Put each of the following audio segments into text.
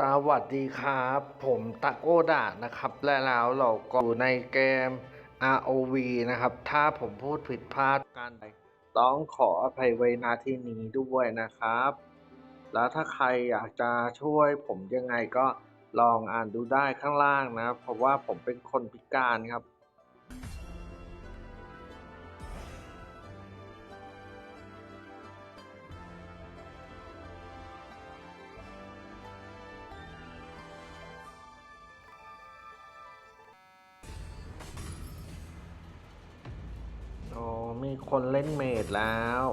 สวัสดีครับ ผมตะโกดะนะครับ และแล้วเราก็อยู่ในเกม ROV นะครับ ถ้าผมพูดผิดพลาดกันใดต้องขออภัยไว้ณที่นี้ด้วยนะครับ แล้วถ้าใครอยากจะช่วยผมยังไงก็ลองอ่านดูได้ข้างล่างนะ เพราะว่าผมเป็นคนพิการครับ มีคนเล่นเมดแล้ว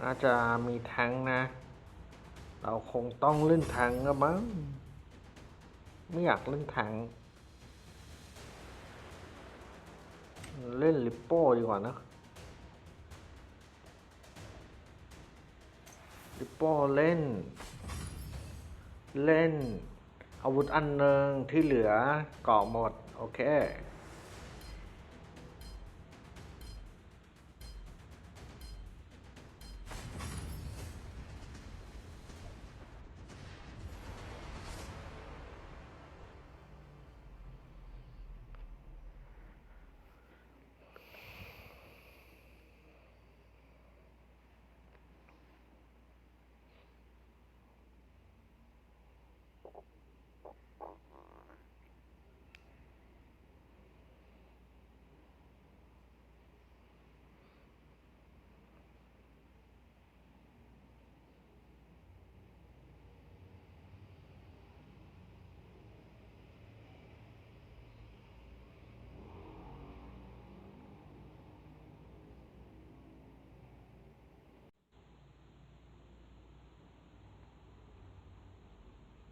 น่าจะมีแทงค์นะ เราคงต้องเล่นแทงค์ละมั้ง ไม่อยากเล่นแทง เล่นลิปโป้ดีกว่านะ ลิปโป้เล่น เล่น อาวุธอันหนึ่งที่เหลือเกาะหมด โอเค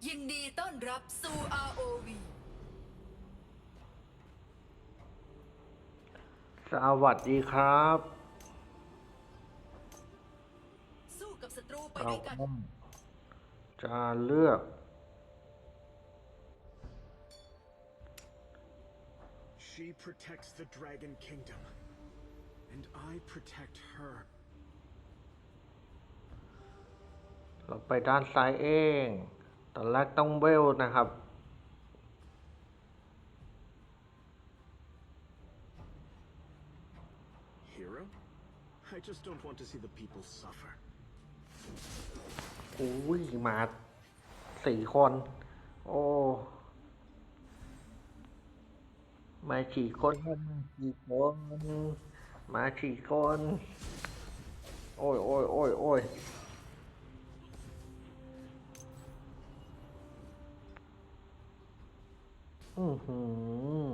ยินดีต้อนรับสู่ ROV สวัสดีครับ สู้กับศัตรูไปเราด้วยกัน จะเลือก She protects the Dragon Kingdom. And I protect her. เราไปด้านซ้ายเอง ตอนแรกต้องเวลนะครับ Hero? I just don't want to see the people suffer. อุ้ยมาสี่คน โอ้มาสี่คนมาสี่คนมาสี่คน โอ้ยโอ้ยโอ้ยโอ้ย อือหือ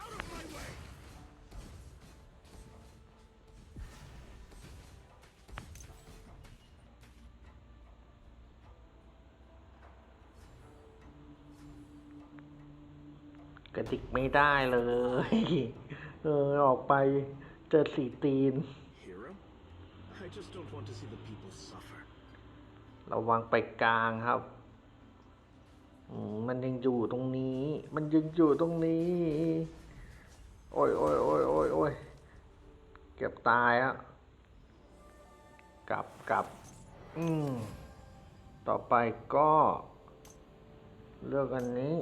Out of my way! กระดิกไม่ได้เลย เออ ออกไป เจอสีตีน Hero? I just don't want to see the people suffer. ระวังไปกลางครับอืมมันยังอยู่ตรงนี้ มันยังอยู่ตรงนี้ โอ้ยโอ้ยโอ้ยโอ้ยโอ้ยเก็บตายอะกลับกลับ อืม ต่อไปก็ เลือกอันนี้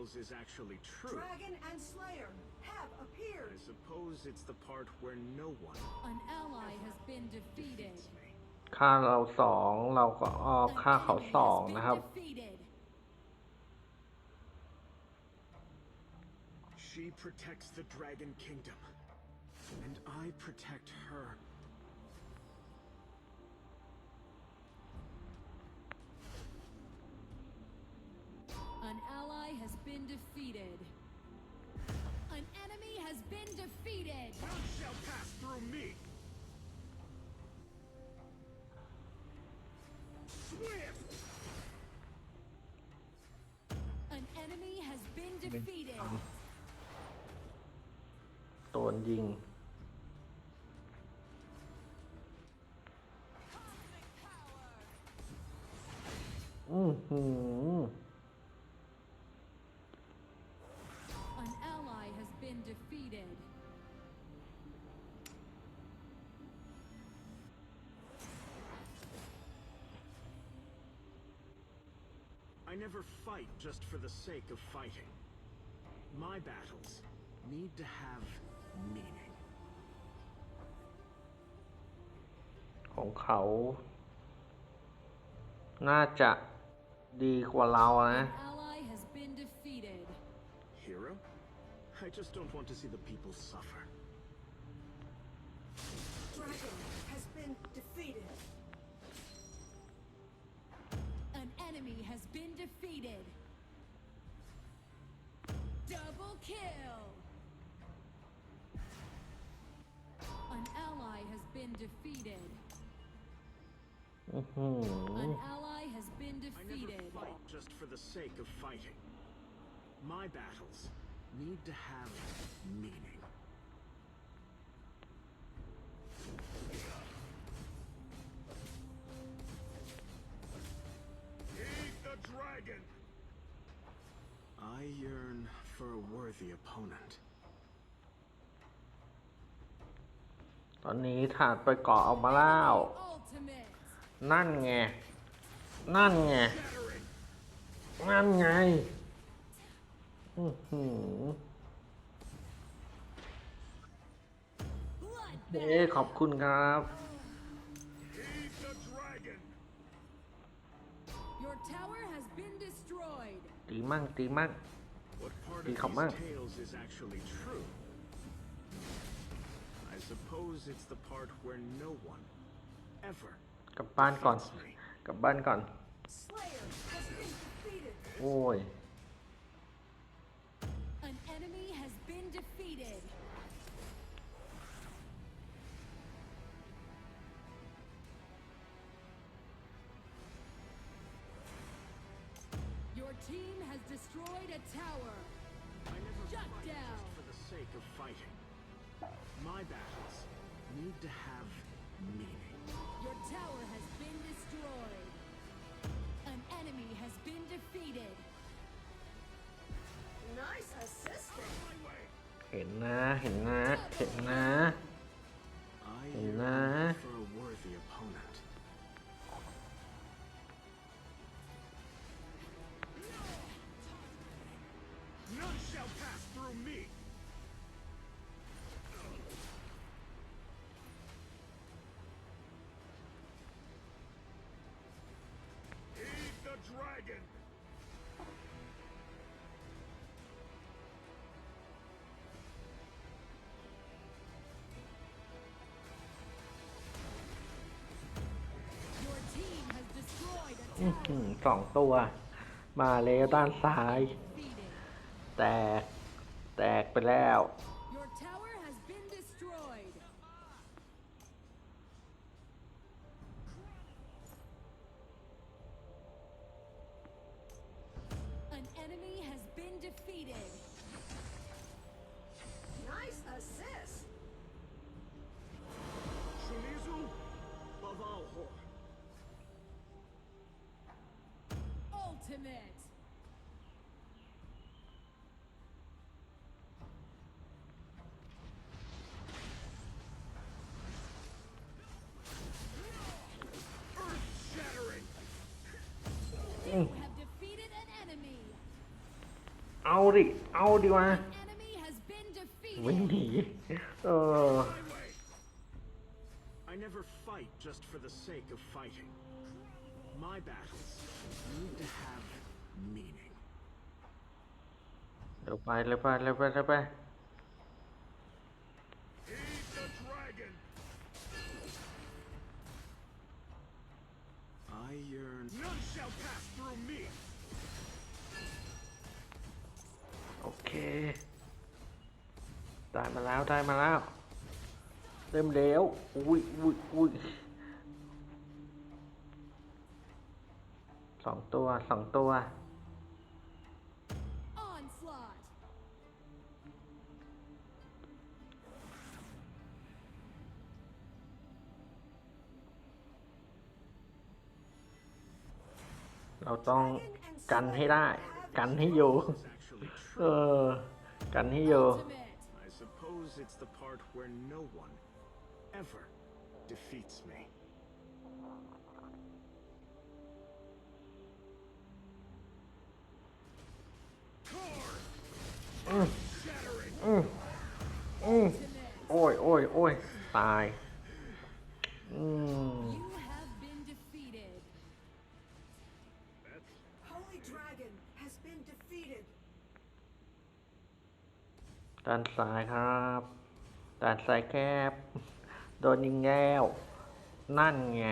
tales is actually true? Dragon and Slayer have I appeared. suppose it's the part where no one An ally has been defeated. defeats me. ค่าเราสองเราก็ออก An ค่าเขา enemy สอง has been นะครับ defeated. She protects the Dragon Kingdom. And I protect her. ally has been defeated. An enemy has been defeated. None shall pass through me. Swift. An enemy has been defeated. โดนยิง อืม I never fight just for the sake of fighting. My battles need to have meaning. ของเขา น่าจะดีกว่าเรานะ Ally has been defeated. Hero? I just don't want to see the people suffer. Dragon has been defeated. has been defeated. Double kill! An ally has been defeated. Mm-hmm. An ally has been defeated. I never fight just for the sake of fighting. My battles need to have meaning. Dragon. I yearn for a worthy opponent. ตอนนี้ถาดไปเกาะเอามาแล้ว นั่นไง นั่นไง นั่นไง อือเด้ขอบคุณครับ ตีมั่งตีมั่ง What part Đi of khổng these á. tales is actually true? I suppose it's the part where no one ever กลับบ้านก่อน defeats me. กลับบ้านก่อน Slayer has been defeated. โอ้ย An enemy destroyed a tower. I never Shut fight down. just for the sake of fighting. My battles need to have meaning. Your tower has been destroyed. An enemy has been defeated. Nice assisting. My way! เห็นนะ เห็นนะ เห็นนะ I Ủa yearn má. for The dragon! Your team has destroyed a อื้อ tower. หือสองตัว มาแล้วด้านซ้าย Defeated. แตก แตกไปแล้ว Ultimate. Shattering! You have defeated an enemy. เอาดิ เอาดิวะ An enemy has been วิ่งห defeated. นีเออ My way! I never fight just for the sake of fighting. My battles need to have meaning. เร็วไปเร็วไปเร็วไปเร็วไป Eat the dragon! I yearn. None shall pass through me! โอเค ได้มาแล้วได้มาแล้ว เริ่มเร็วอุ้ยอุ้ยอุ้ย สองตัวสองตัว เราต้องกันให้ได้ กันให้อยู่เออกันให้อยู่ I suppose it's the part where no one ever defeats me. โอ้ยโอ้ยตายอืม You have been defeated. Holy Dragon has been defeated. ด้านซ้ายครับ ด้านซ้ายแคบ โดนยิงแล้ว นั่นไง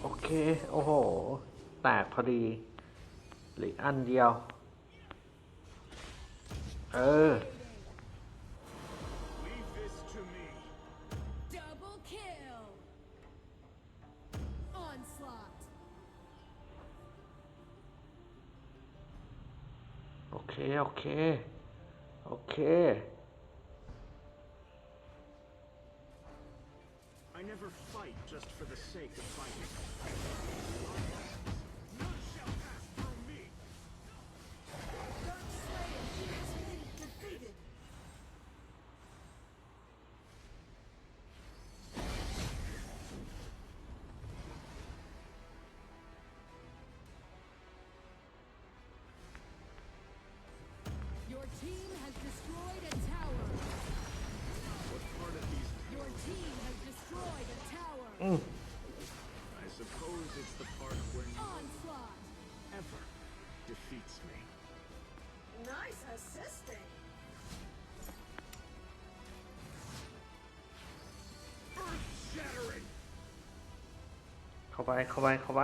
โอเค โอ้โห แตกพอดีเหลืออันเดียว เออ โอเคโอเคโอเค I never fight just for the sake of fighting. ไปเข้าไปเข้าไป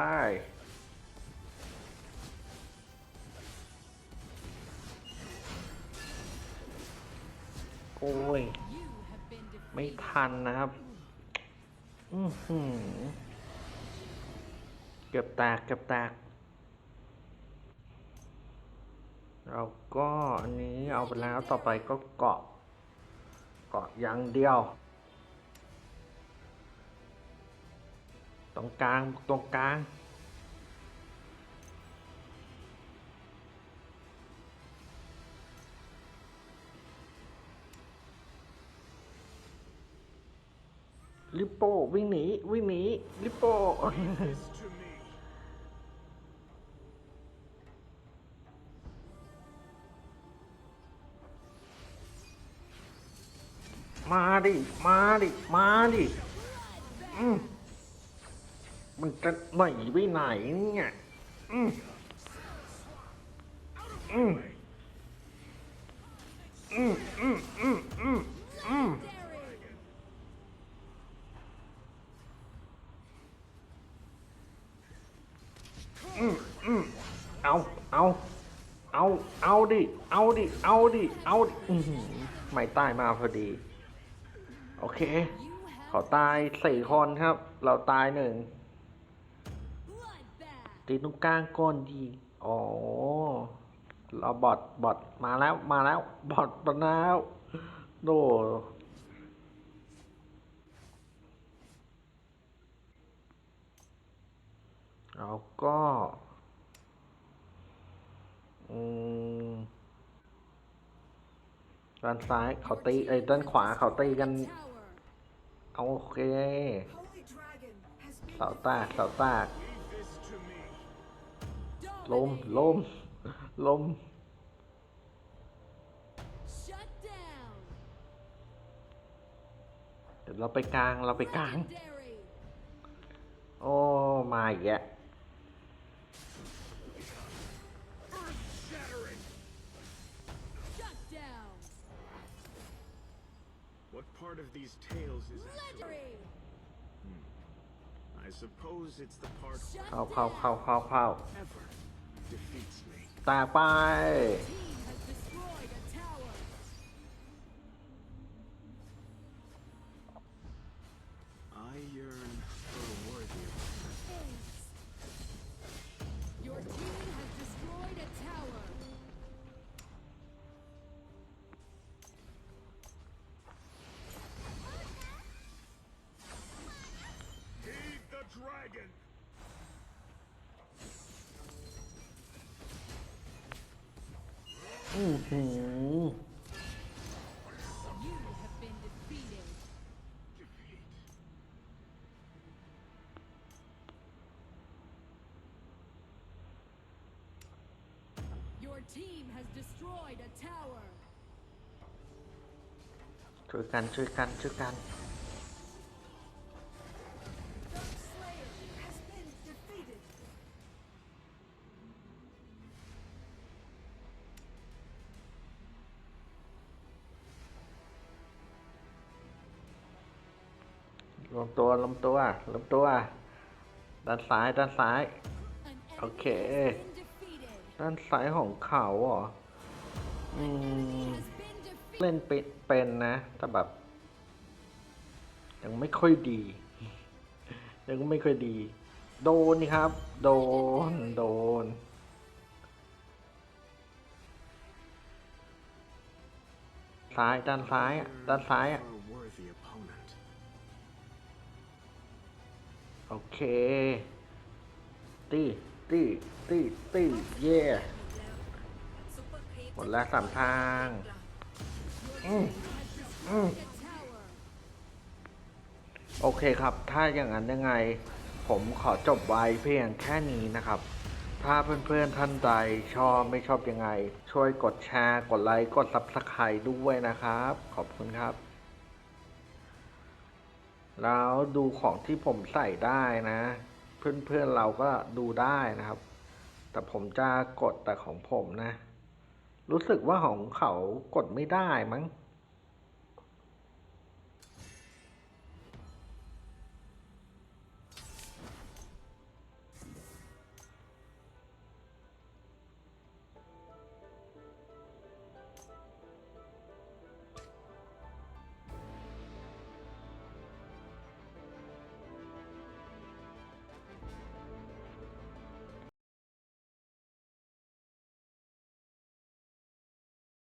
โอ้ย ไม่ทันนะครับ อือหือเกือบแตกเกือบแตกเราก็อันนี้เอาไปแล้วต่อไปก็เกาะ เกาะอย่างเดียว ตรงกลางตรงกลางลิปโป้วิ่งหนีวิ่งหนีลิปโป้มาดิ มาดิ มาดิ อืม มันจะหนีไปไหนเนี่ยอืมอืมอืมอืมอืมอืมอืมอืมอืมเอาเอาเอาเอาดิ เอาดิ เอาดิ เอาดิไม่ตายมาพอดี โอเค เขาตายสี่คนครับ เราตายหนึ่ง ตีตรงกลางก้อนดีอ๋อเราบอดบอดมาแล้วมาแล้ว บอดมาแล้วโดเราก็อืมด้านซ้ายเขาตีเอ้ยด้านขวาเขาตีกัน Tower. เอาโอเค Holy Dragon has been เสาแตกเสาแตก ลม Dominating. ลม ลม Shut down. เดี๋ยวเราไปกลาง เราไปกลาง Legendary. โอ้ มาอีกแล้ว Earth shattering! Shut down. What part of these tales is actually... Legendary. I suppose it's the part Shut เข้าเข้าเข้าเข้าเข้า ever defeats me. แต่ไป a tower. ช่วยกันช่วยกันช่วยกัน ตัวรวมตัวรวมตัวด้านซ้ายด้านซ้าย An enemy Okay. has been defeated. ด้านซ้ายของเขาเหรออืมเล่นเป็นเป็นนะ แต่แบบ ยังไม่ค่อยดี ยังไม่ค่อยดี โดนครับ โดน โดนซ้ายด้านซ้ายอะด้านซ้ายอะ เค ตีตีตีตีเย่หมดแล้วสามทาง อืมอืมโอเคครับ ถ้าอย่างนั้นยังไง ผมขอจบไว้เพียงแค่นี้นะครับ ถ้าเพื่อนๆท่านใดชอบไม่ชอบยังไง ช่วยกดแชร์ กดไลค์ กดซับสไครต์ด้วยนะครับ ขอบคุณครับ แล้วดูของที่ผมใส่ได้นะ เพื่อนๆเราก็ดูได้นะครับ แต่ผมจะกดแต่ของผมนะ รู้สึกว่าของเขากดไม่ได้มั้ง